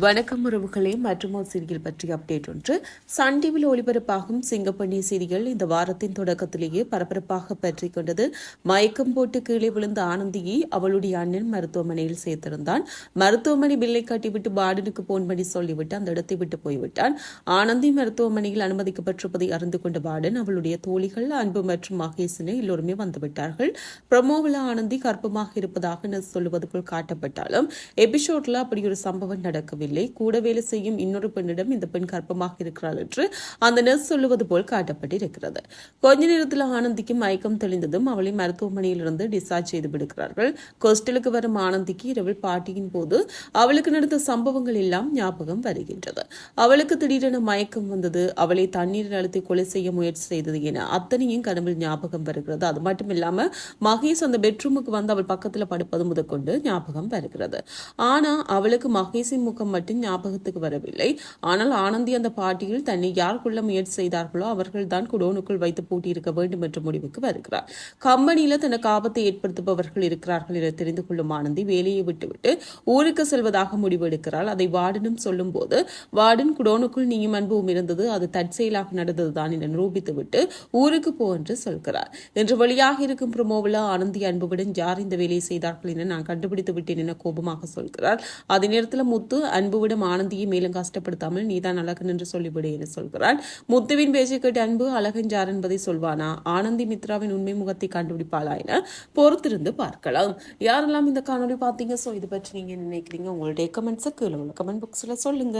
வணக்கம் உறவுகளே மற்றும் ஒரு சீரியல் பற்றிய அப்டேட் ஒன்று. சன் டிவியில் ஒளிபரப்பாகும் சிங்கப்பண்ணி சீரியல் இந்த வாரத்தின் தொடக்கத்திலேயே பரபரப்பாக பற்றிக் கொண்டது. மயக்கம் போட்டு கீழே விழுந்த ஆனந்தியை அவளுடைய அண்ணன் மருத்துவமனையில் சேர்த்திருந்தான். மருத்துவமனை பில்லை கட்டிவிட்டு பாடனுக்கு போன் பண்ணி சொல்லிவிட்டு அந்த இடத்தை விட்டு போய்விட்டான். ஆனந்தி மருத்துவமனையில் அனுமதிக்கப்பட்டிருப்பதை அறிந்து கொண்ட பாடன் அவளுடைய தோழிகள் அன்பு மற்றும் மகேசனை எல்லோருமே வந்துவிட்டார்கள். பிரமோவில் ஆனந்தி கர்ப்பமாக இருப்பதாக நர்ஸ் சொல்லுவது போல் காட்டப்பட்டாலும் எபிசோட்ல அப்படி ஒரு சம்பவம் நடக்கவில்லை. கூட வேலை செய்யும் இன்னொரு பெண்ணிடம் இந்த பெண் கர்ப்பமாக இருக்கிறாள் என்று அந்த நர்ஸ் சொல்லுவது போல் காட்டப்பட்டிருக்கிறது. கொஞ்ச நேரத்தில் ஆனந்திக்கு மயக்கம் தெளிந்ததும் அவளை மருத்துவமனையிலிருந்து டிஸ்சார்ஜ் செய்து விடுகிறார்கள். கொஸ்டலுக்கு வரும் ஆனந்திக்கு இரவில் பாட்டியின் போது அவளுக்கு நடந்த சம்பவங்கள் எல்லாம் ஞாபகம் வருகின்றது. அவளுக்கு திடீரென மயக்கம் வந்தது. அவளை தண்ணீரில் அழுத்தி கொலை செய்ய முயற்சி செய்தது என அத்தனையும் கனவில் ஞாபகம் வருகிறது. அது மட்டும் இல்லாம மகேஷ் அந்த பெட்ரூமுக்கு வந்து அவள் பக்கத்தில் படுப்பது முதற்கொண்டு ஞாபகம் வருகிறது. ஆனா அவளுக்கு மகேஷின் முகம் மட்டும் ஞாபகத்துக்கு வரவில்லை. ஆனால் ஆனந்தி அந்த பாட்டியில் தன்னை யார் கொள்ள முயற்சி செய்தார்களோ அவர்கள்தான் குடோனுக்குள் வைத்து பூட்டியிருக்க வேண்டும் என்ற முடிவுக்கு வருகிறார். கம்பெனியில தனக்கு ஆபத்தை ஏற்படுத்துபவர்கள் இருக்கிறார்கள் என தெரிந்து கொள்ளும் ஆனந்தி வேலையை விட்டுவிட்டு ஊருக்கு செல்வதாக முடிவெடுக்கிறாள். அதை வார்டனும் சொல்லும் போது வார்டன் குடோனுக்குள் நீயும் அன்பும் இருந்தது அது தற்செயலாக நடந்ததுதான் என நிரூபித்துவிட்டு ஊருக்கு போ என்று சொல்கிறார். என்று வெளியாக இருக்கும் பிரமோவில் ஆனந்தி அன்புவுடன் யார் இந்த வேலையை செய்தார்கள் என நான் கண்டுபிடித்து விட்டேன் என கோபமாக சொல்கிறார். அதே நேரத்தில் முத்து அன்பு விடும் ஆனந்தியை மேலும் கஷ்டப்படுத்தாமல் நீதான் அழகன் என்று சொல்லிவிடு என சொல்கிறான் முத்துவின் பேச்சை கேட்டு அன்பு அழகன் யார் என்பதை சொல்வானா? ஆனந்தி மித்ராவின் உண்மை முகத்தை கண்டுபிடிப்பாளா என பொறுத்திருந்து பார்க்கலாம். யாரெல்லாம் இந்த காணொளி பார்த்தீங்க? ஸோ இது பற்றி நீங்க நினைக்கிறீங்க? உங்களுடைய கமெண்ட்ஸை கீழே உள்ள கமெண்ட் பாக்ஸில் சொல்லுங்க.